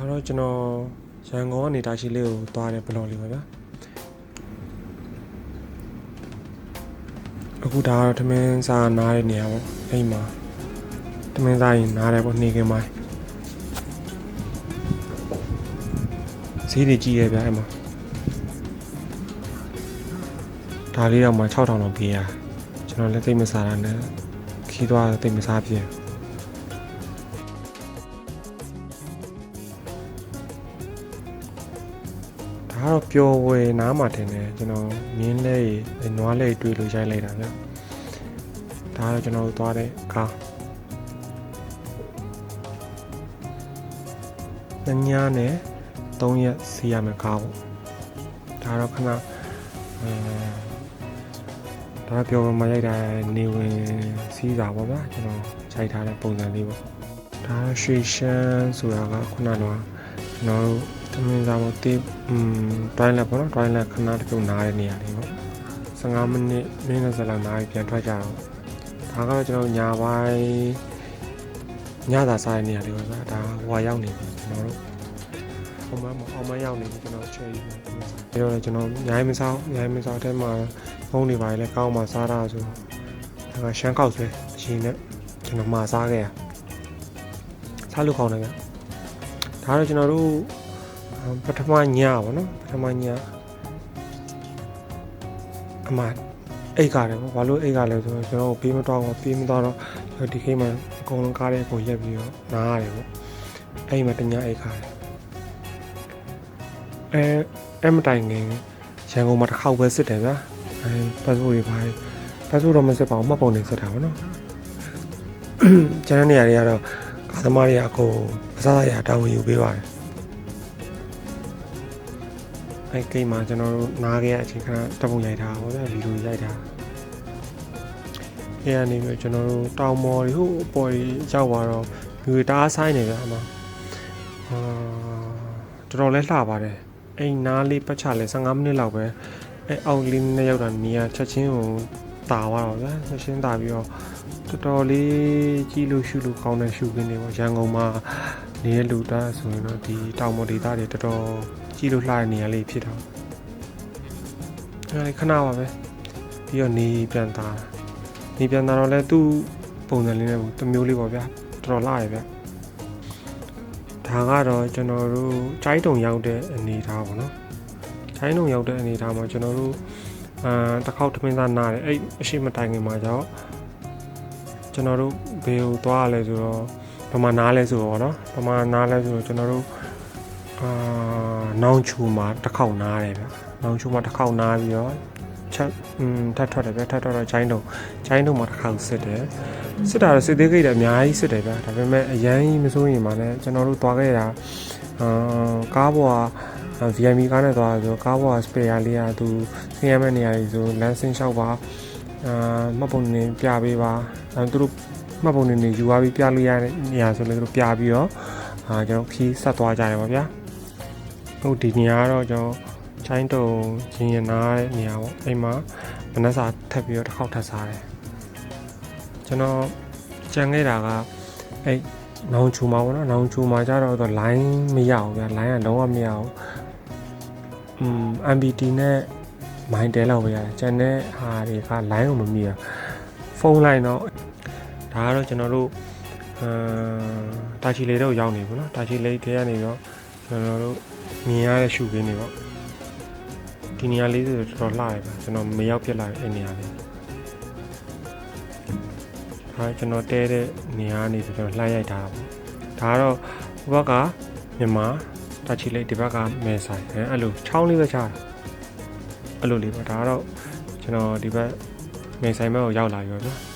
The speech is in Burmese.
ဒါတော့ကျွန်တော်ရန်ကုန်ကနေတာရှိလေးကိုသွားတယ်ဘလော်လေးပါဗျာအခုဒါကတော့ထမင်းစားနားတဲ့နေရာပေါ့အဲ့မှာထမင်းစားရင်နားတယ်ပေါ့နေကင်းပိုင်းဈေးတွေကြီးရဗျာအဲ့မှာဒါလေးတော့မှ6000လောက်ပေးရကျွန်တော်လည်းသိပ်မစားတာနဲ့ခီးသွားသိပ်မစားပြည့် ဒါကတော့ပျော်ဝယ်နားမှာထင်တယ်ကျွန်တော်မြင်းလဲနွားလဲတွေ့လို့ရိုက်လိုက်တာဗျဒါကတော့ကျွန်တော်တို့သွားတဲ့ကားညညာနဲ့3ရက်စီးရမယ်ကားပေါ့ဒါတော့ခဏအဲဒါပျော်ဝယ်မှာရိုက်တာနေဝင်စီးတာပေါ့ဗျာကျွန်တော်ရိုက်ထားတဲ့ပုံစံလေးပေါ့ဒါရွှေရှမ်းဆိုတာကခုနကတော့ကျွန်တော်တို့ သမင်းစားပေါ့တေးอืมတွိုင်းလက်ပေါ့နော်တွိုင်းလက်ခဏတစ်ခုနားတဲ့နေရာလေးပေါ့15မိနစ်မိနစ်20လောက်နားပြီးပြန်ထွက်ကြတော့ဒါကတော့ကျွန်တော်ညာပိုင်းညသာစားတဲ့နေရာလေးပါဗျာဒါဟိုရောက်နေပြီကျွန်တော်တို့ဟိုမှာအောင်မရောက်နေပြီကျွန်တော်ချဲရီပြီးတော့ကျွန်တော်ညာမစားညာမစားတဲ့မှာဖုန်းတွေပါလေကောင်းမှစားတာဆိုဒါကရှမ်းကောက်ဆွဲအရှင်နဲ့ကျွန်တော်မှာစားခဲ့ရစားလို့ကောင်းတယ်ဗျဒါတော့ကျွန်တော်တို့ ပထမညပေါ့နော်ပထမညအမအိတ်ကားတယ်ပေါ့ဘာလို့အိတ်ကားလဲဆိုတော့ကျွန်တော်ပေးမတော့ဘူးပေးမတော့တော့ဒီခိမှအကုန်လုံးကားတဲ့အကုန်ရက်ပြီးတော့နားရတယ်ပေါ့အဲ့မှာတညအိတ်ကားတယ်အဲအဲ့မတိုင်ခင်ရန်ကုန်မှာတစ်ခေါက်ပဲစစ်တယ်ဗျာအဲပတ်စပို့တွေပါပတ်စပို့တော့မစစ်ပါဘူးမှတ်ပုံနေစစ်တာပေါ့နော်ကျန်တဲ့နေရာတွေကတော့ကားသမားတွေကအကုန်အစားအစာတောင်းဝင်ယူပေးပါတယ် အဲ့ကိတ်မှာကျွန်တော်တို့နားခဲ့ရအချိန်ခဏတပ်ပုံရိုက်ထားပါဗျာဗီဒီယိုရိုက်ထားအဲ့ကနေပြီးကျွန်တော်တို့တောင်မော်တွေဟိုအပေါ်ကြီးရောက်သွားတော့မြူတားဆိုင်နေဗျာအမအာတော်တော်လေးလှပါတယ်အဲ့နားလေးပတ်ချလဲ15မိနစ်လောက်ပဲအဲ့အောက်လေးနဲ့ရောက်တာနေရာချက်ချင်းကိုတာသွားတော့ဗျာချက်ချင်းတာပြီးတော့တော်တော်လေးကြီးလို့ရှုလို့ကောင်းတဲ့ရှုခင်းတွေပေါ့ရန်ကုန်မှာနေတဲ့လူသားဆိုရင်တော့ဒီတောင်မော်ဒေသတွေတော်တော် ကြီးလို့လှတဲ့နေရာလေးဖြစ်တာအဲဒီခဏပါပဲပြီးတော့နေပြန်သားနေပြန်သားတော့လဲသူ့ပုံစံလေးနဲ့ပုံတစ်မျိုးလေးပေါ့ဗျာတော်တော်လှရဗျာဒါကတော့ကျွန်တော်တို့ခြိုင်းတုံရောက်တဲ့အနေထားပေါ့နော်ခြိုင်းတုံရောက်တဲ့အနေထားမှာကျွန်တော်တို့အာတစ်ခေါက်ထမင်းသားနားတယ်အဲ့အရှိမတိုင်ခင်မှာကြောင့်ကျွန်တော်တို့ဘယ်ကိုသွားရလဲဆိုတော့ဗမာနားလဲဆိုတော့ပေါ့နော်ဗမာနားလဲဆိုတော့ကျွန်တော်တို့ အာနောင်ချူမှာတစ်ခေါက်နားတယ်ဗျနောင်ချူမှာတစ်ခေါက်နားပြီးတော့ချက်อืมထပ်ထွက်တယ်ဗျထပ်ထွက်တော့ချိုင်းတုံချိုင်းတုံမှာတစ်ခေါက်စစ်တယ်စစ်တာတော့စစ်သေးကိတ်တယ်အများကြီးစစ်တယ်ဗျဒါပေမဲ့အရန်ကြီးမစိုးရင်ပါနဲ့ကျွန်တော်တို့သွားခဲ့တာအာကားပေါ်က VIP ကားနဲ့သွားဆိုကားပေါ်က spare လေးကသူဆင်းရမယ့်နေရာကြီးဆိုလမ်းဆင်းလျှောက်ပါအာမှတ်ပုံနေပြပေးပါအဲသူတို့မှတ်ပုံနေနေယူသွားပြီးပြလို့ရတဲ့နေရာဆိုလည်းသူတို့ပြပြီးတော့အာကျွန်တော်ခီးဆက်သွားကြတယ်ပါဗျာ ဟုတ်ဒီနေရာကတော့ကျွန်တော်ချိုင်းတုံရင်ရနာတဲ့နေရာပေါ့အိမ်မှာမနက်စာထပ်ပြီးတော့တစ်ခေါက်ထပ်စားတယ်ကျွန်တော်ကြံခဲ့တာကအဲ့နောင်ချူမှာပေါ့နော်နောင်ချူမှာကျတော့ line မရအောင်ဗျာ line ကလုံးဝမရအောင်อืม MBT နဲ့ mind တဲလောက်ပဲရတယ်ကျန်တဲ့ဟာတွေက line ကိုမမီအောင်ဖုန်း line တော့ဒါကတော့ကျွန်တော်တို့အာတာချီလေးတော့ရောက်နေပြီနော်တာချီလေးထဲကနေတော့ကျွန်တော်တို့ မြင်ရတဲ့ရှုခင်းတွေပေါ့ဒီနေရာလေးဆိုတော့တော်တော်လှတယ်ဗျကျွန်တော်မရောက်ဖြစ်လာတဲ့အဲ့နေရာလေးဟာကျွန်တော်တဲတဲ့နေရာနေဆိုကျွန်တော်လှမ်းရိုက်ထားတာပေါ့ဒါကတော့ဟိုဘက်ကမြန်မာတချီလေးဒီဘက်ကမဲဆိုင်အဲအဲ့လိုချောင်းလေးပဲချတာအဲ့လိုလေးပေါ့ဒါကတော့ကျွန်တော်ဒီဘက်မဲဆိုင်ဘက်ကိုရောက်လာပြီပေါ့နော်